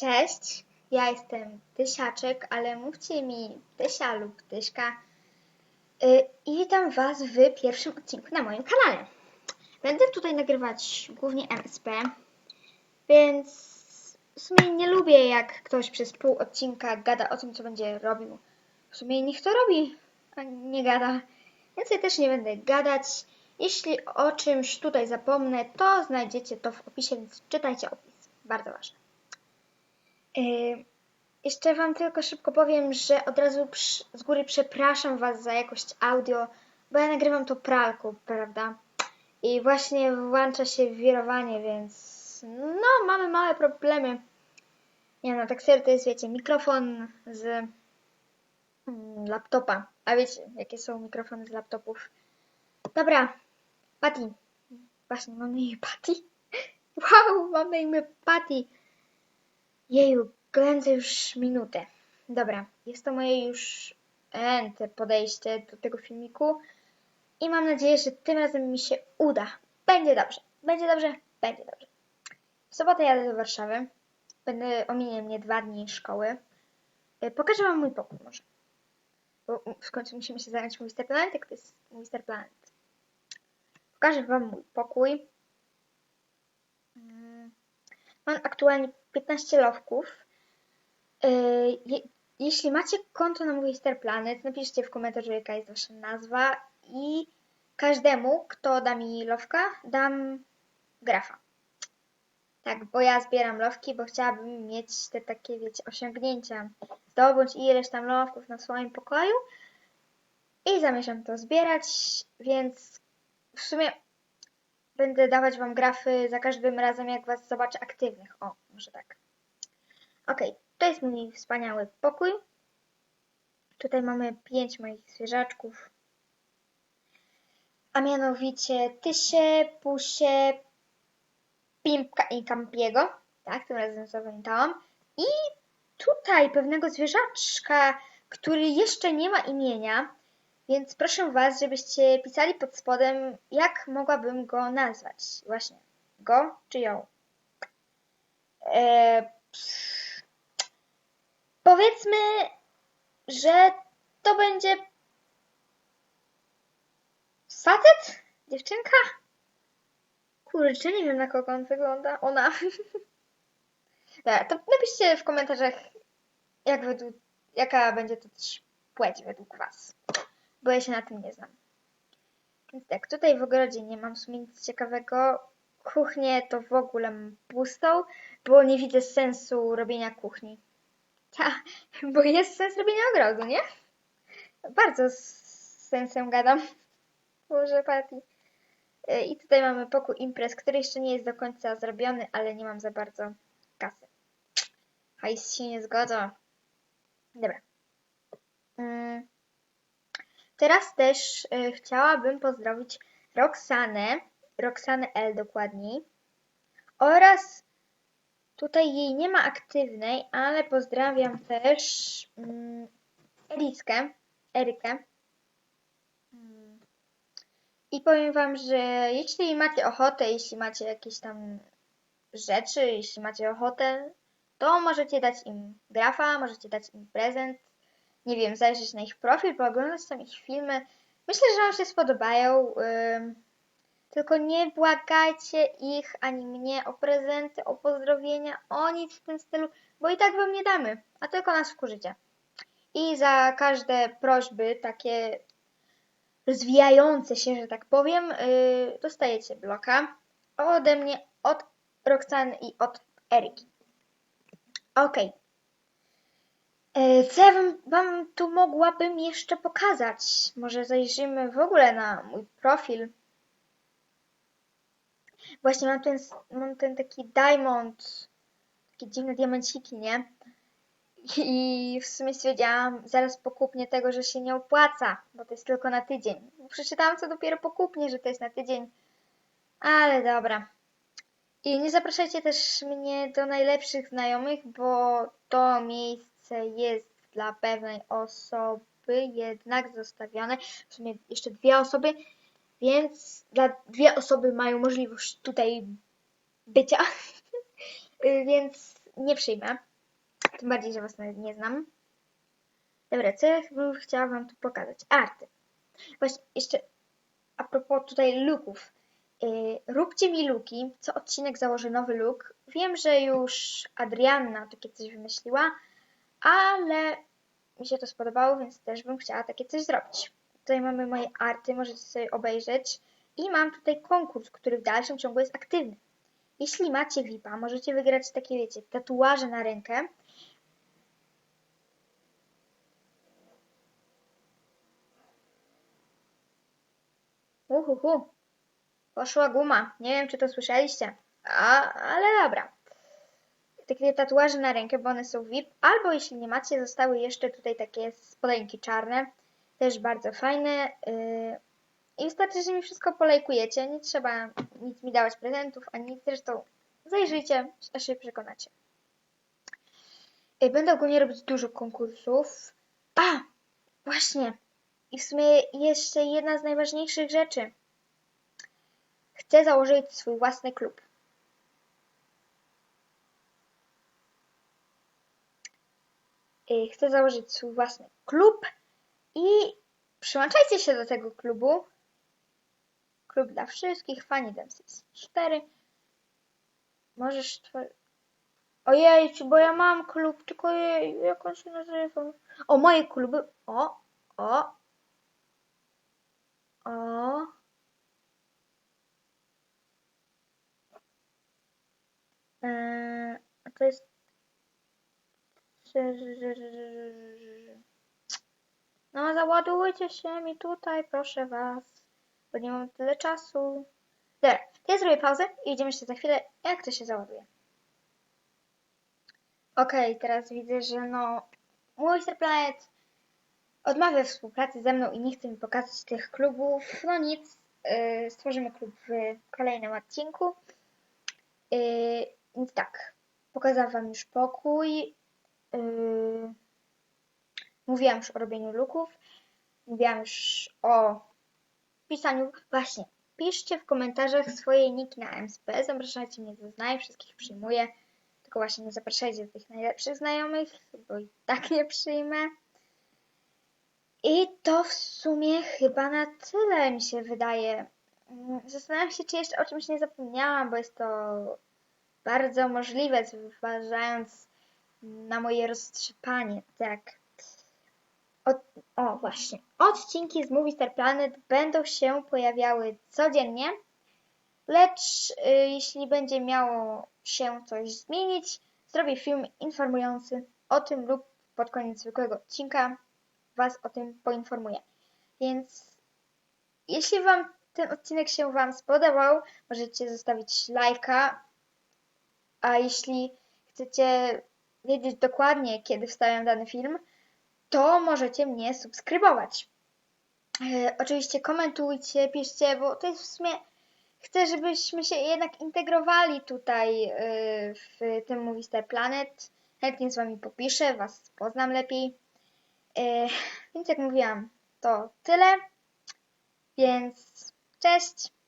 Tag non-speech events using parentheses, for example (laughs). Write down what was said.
Cześć, ja jestem Tysiaczek, ale mówcie mi Tysia lub Tyśka. Y, I witam Was w pierwszym odcinku na moim kanale. Będę tutaj nagrywać głównie MSP, więc w sumie nie lubię jak ktoś przez pół odcinka gada o tym, co będzie robił. W sumie niech to robi, a nie gada. Więc ja też nie będę gadać. Jeśli o czymś tutaj zapomnę, to znajdziecie to w opisie, więc czytajcie opis. Bardzo ważne. Yy, jeszcze Wam tylko szybko powiem, że od razu z góry przepraszam Was za jakość audio, bo ja nagrywam to pralką, prawda? I właśnie włącza się wirowanie, więc no, mamy małe problemy. Nie no, tak serio to jest, wiecie, mikrofon z mm, laptopa. A wiecie, jakie są mikrofony z laptopów. Dobra, Patty. Właśnie, mam na imię Patty. (laughs) Wow, mam na imię Patty. Jeju, ględzę już minutę. Dobra, jest to moje już ente podejście do tego filmiku i mam nadzieję, że tym razem mi się uda. Będzie dobrze, będzie dobrze, będzie dobrze. W sobotę jadę do Warszawy. Będę ominie mnie dwa dni szkoły. Y, Pokażę wam mój pokój może. Bo w końcu musimy się zająć Mr. Planet, jak to jest Mr. Planet. Pokażę wam mój pokój. Mam aktualnie 15 lowków. Je, jeśli macie konto na mój Planet, napiszcie w komentarzu, jaka jest wasza nazwa i każdemu, kto da mi lowka, dam grafa. Tak, bo ja zbieram lowki, bo chciałabym mieć te takie, wiecie, osiągnięcia. Zdobądź ileś tam lowków na swoim pokoju i zamierzam to zbierać, więc w sumie będę dawać wam grafy za każdym razem, jak was zobaczę aktywnych. O, może tak. Ok, to jest mój wspaniały pokój. Tutaj mamy pięć moich zwierzaczków. A mianowicie Tysie, Pusie, Pimpka i Kampiego. Tak, tym razem zapamiętałam. I tutaj pewnego zwierzaczka, który jeszcze nie ma imienia, więc proszę Was, żebyście pisali pod spodem, jak mogłabym go nazwać. Właśnie, go czy ją. Eee, powiedzmy, że to będzie facet? Dziewczynka? Kurczę, nie wiem na kogo on wygląda. Ona. (laughs) Dobra, to napiszcie w komentarzach, jak według, jaka będzie to płeć według Was bo ja się na tym nie znam. Więc tak, tutaj w ogrodzie nie mam w sumie nic ciekawego. Kuchnię to w ogóle mam pustą, bo nie widzę sensu robienia kuchni. Ta, bo jest sens robienia ogrodu, nie? Bardzo z sensem gadam. Boże, Patty. I tutaj mamy pokój imprez, który jeszcze nie jest do końca zrobiony, ale nie mam za bardzo kasy. Hajs się nie zgadza. Dobra. Mm. Teraz też y, chciałabym pozdrowić Roxanę, Roxanę L dokładniej, oraz tutaj jej nie ma aktywnej, ale pozdrawiam też mm, Erykę. I powiem Wam, że jeśli macie ochotę, jeśli macie jakieś tam rzeczy, jeśli macie ochotę, to możecie dać im grafa, możecie dać im prezent, nie wiem, zajrzeć na ich profil, pooglądać tam ich filmy. Myślę, że wam się spodobają. Tylko nie błagajcie ich ani mnie o prezenty, o pozdrowienia, o nic w tym stylu, bo i tak wam nie damy, a tylko nas wkurzycie. I za każde prośby takie rozwijające się, że tak powiem, yy, dostajecie bloka ode mnie, od Roxany i od Eryki. Okej. Okay. E, co ja wam, wam tu mogłabym jeszcze pokazać? Może zajrzymy w ogóle na mój profil. Właśnie mam ten, mam ten taki diamond, takie dziwne diamenciki, nie? I w sumie stwierdziłam zaraz po kupnie tego, że się nie opłaca, bo to jest tylko na tydzień. Przeczytałam co dopiero po kupnie, że to jest na tydzień. Ale dobra. I nie zapraszajcie też mnie do najlepszych znajomych, bo to miejsce jest dla pewnej osoby jednak zostawione, w sumie jeszcze dwie osoby, więc dla dwie osoby mają możliwość tutaj bycia, (laughs) więc nie przyjmę. Tym bardziej, że was nie znam. Dobra, co ja wam tu pokazać? Arty. Właśnie jeszcze a propos tutaj looków. Yy, róbcie mi luki, co odcinek założę nowy look. Wiem, że już Adrianna takie coś wymyśliła, ale mi się to spodobało, więc też bym chciała takie coś zrobić. Tutaj mamy moje arty, możecie sobie obejrzeć. I mam tutaj konkurs, który w dalszym ciągu jest aktywny. Jeśli macie VIP-a, możecie wygrać takie, wiecie, tatuaże na rękę. Uhuhu. Poszła guma. Nie wiem, czy to słyszeliście. A, ale dobra. Takie tatuaże na rękę, bo one są VIP. Albo jeśli nie macie, zostały jeszcze tutaj takie spodenki czarne. Też bardzo fajne. Yy, I wystarczy, że mi wszystko polajkujecie. Nie trzeba nic mi dawać prezentów, ani nic. Zresztą zajrzyjcie, aż się przekonacie. Yy, Będę ogólnie robić dużo konkursów. A! Właśnie. I w sumie jeszcze jedna z najważniejszych rzeczy. Chcę założyć swój własny klub. Chcę założyć swój własny klub i przyłączajcie się do tego klubu. Klub dla wszystkich, fani Dempsey 4. Możesz tworzyć... Ojej, bo ja mam klub, tylko jej, jak on się nazywa? O, moje kluby. O, o. O. Eee, to jest. No, załadujcie się mi tutaj, proszę was, bo nie mam tyle czasu. Dobra, ja zrobię pauzę i idziemy jeszcze za chwilę, jak to się załaduje. Okej, teraz widzę, że no, mój. Planet odmawia współpracy ze mną i nie chce mi pokazać tych klubów. No nic, yy, stworzymy klub w kolejnym odcinku. Yy, tak, pokazałam Wam już pokój. Yy, mówiłam już o robieniu luków. Mówiłam już o pisaniu. Właśnie, piszcie w komentarzach swoje niki na MSP. Zapraszajcie mnie do znań, wszystkich przyjmuję. Tylko właśnie nie zapraszajcie tych najlepszych znajomych, bo i tak nie przyjmę. I to w sumie chyba na tyle mi się wydaje. Mm, Zastanawiam się, czy jeszcze o czymś nie zapomniałam, bo jest to bardzo możliwe, zważając na moje roztrzepanie. Tak. O, właśnie. Odcinki z Movie Star Planet będą się pojawiały codziennie, lecz y, jeśli będzie miało się coś zmienić, zrobię film informujący o tym lub pod koniec zwykłego odcinka Was o tym poinformuję. Więc jeśli Wam ten odcinek się Wam spodobał, możecie zostawić lajka, a jeśli chcecie wiedzieć dokładnie, kiedy wstawiam dany film, to możecie mnie subskrybować. E, oczywiście komentujcie, piszcie, bo to jest w sumie. Chcę, żebyśmy się jednak integrowali tutaj e, w tym Movie Planet. Chętnie z Wami popiszę, Was poznam lepiej. E, więc jak mówiłam, to tyle. Więc cześć!